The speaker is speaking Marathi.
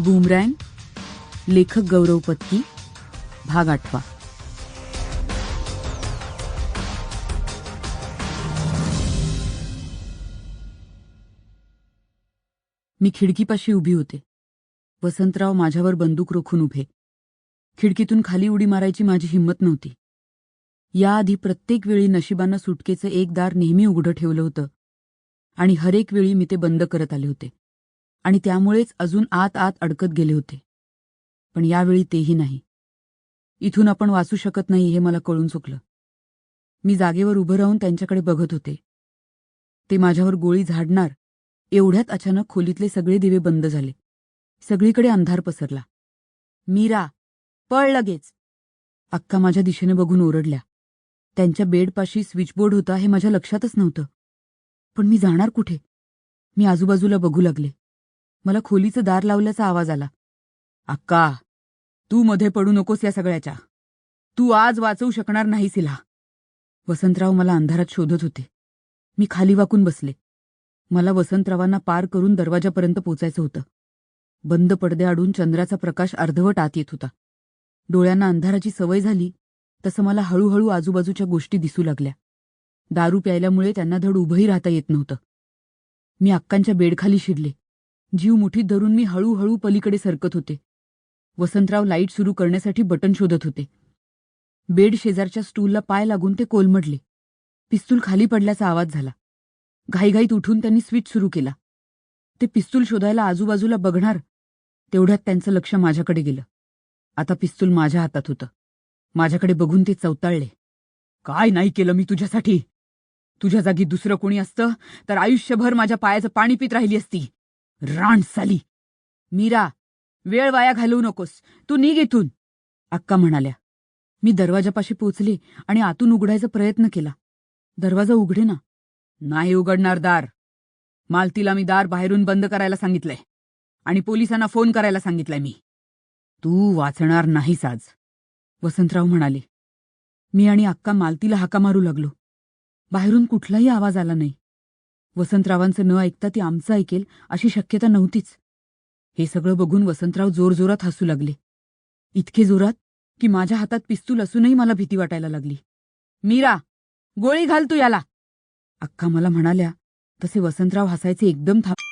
बूमरँग लेखक गौरव पत्की भाग आठवा. मी खिडकीपाशी उभी होते. वसंतराव माझ्यावर बंदूक रोखून उभे. खिडकीतून खाली उडी मारायची माझी हिंमत नव्हती. याआधी प्रत्येक वेळी नशिबानं सुटकेचं एक दार नेहमी उघडं ठेवलं होतं आणि हरेक वेळी मी ते बंद करत आले होते. आणि त्यामुळेच अजून आत आत अडकत गेले होते. पण यावेळी तेही नाही. इथून आपण वाचू शकत नाही हे मला कळून चुकलं. मी जागेवर उभं राहून त्यांच्याकडे बघत होते. ते माझ्यावर गोळी झाडणार एवढ्यात अचानक खोलीतले सगळे दिवे बंद झाले. सगळीकडे अंधार पसरला. मीरा पळ लगेच. अक्का माझ्या दिशेने बघून ओरडल्या. त्यांच्या बेडपाशी स्विचबोर्ड होता हे माझ्या लक्षातच नव्हतं. पण मी जाणार कुठे? मी आजूबाजूला बघू लागले. मला खोलीचं दार लावल्याचा आवाज आला. अक्का तू मध्ये पडू नकोस या सगळ्याच्या. तू आज वाचवू शकणार नाहीस हिला. वसंतराव मला अंधारात शोधत होते. मी खाली वाकून बसले. मला वसंतरावांना पार करून दरवाजापर्यंत पोचायचं होतं. बंद पडद्याआडून चंद्राचा प्रकाश अर्धवट आत येत होता. डोळ्यांना अंधाराची सवय झाली तसं मला हळूहळू आजूबाजूच्या गोष्टी दिसू लागल्या. दारू प्यायल्यामुळे त्यांना धड उभंही राहता येत नव्हतं. मी अक्कांच्या बेडखाली शिरले. जीव मुठीत धरून मी हळूहळू पलीकडे सरकत होते. वसंतराव लाइट सुरू करण्यासाठी बटन शोधत होते. बेड शेजारच्या स्टूलला पाय लागून ते कोलमडले. पिस्तूल खाली पडल्याचा आवाज झाला. घाईघाईत उठून त्यांनी स्विच सुरू केला. ते पिस्तूल शोधायला आजूबाजूला बघणार तेवढ्यात त्यांचं लक्ष माझ्याकडे गेलं. आता पिस्तूल माझ्या हातात होतं. माझ्याकडे बघून ते चवताळले. काय नाही केलं मी तुझ्यासाठी? तुझ्या जागी दुसरं कोणी असतं? तर आयुष्यभर माझ्या पायाचं पाणी पित राहिली असती. रानसाली मीरा वेळ वाया घालवू नकोस. तू निघ इथून. अक्का म्हणाल्या. मी दरवाजापाशी पोचले आणि आतून उघडायचा प्रयत्न केला. दरवाजा उघडे ना नाही उघडणार दार. मालतीला मी दार बाहेरून बंद करायला सांगितलंय. आणि पोलिसांना फोन करायला सांगितलंय मी. तू वाचणार नाहीस आज. वसंतराव म्हणाले. मी आणि अक्का मालतीला हाका मारू लागलो. बाहेरून कुठलाही आवाज आला नाही. वसंतरावांचं न ऐकता ती आमचं ऐकेल अशी शक्यता नव्हतीच. हे सगळं बघून वसंतराव जोरजोरात हसू लागले. इतके जोरात की माझ्या हातात पिस्तूल असूनही मला भीती वाटायला लागली. मीरा गोळी घाल तू याला. अक्का मला म्हणाल्या तसे वसंतराव हसायचे एकदम थांब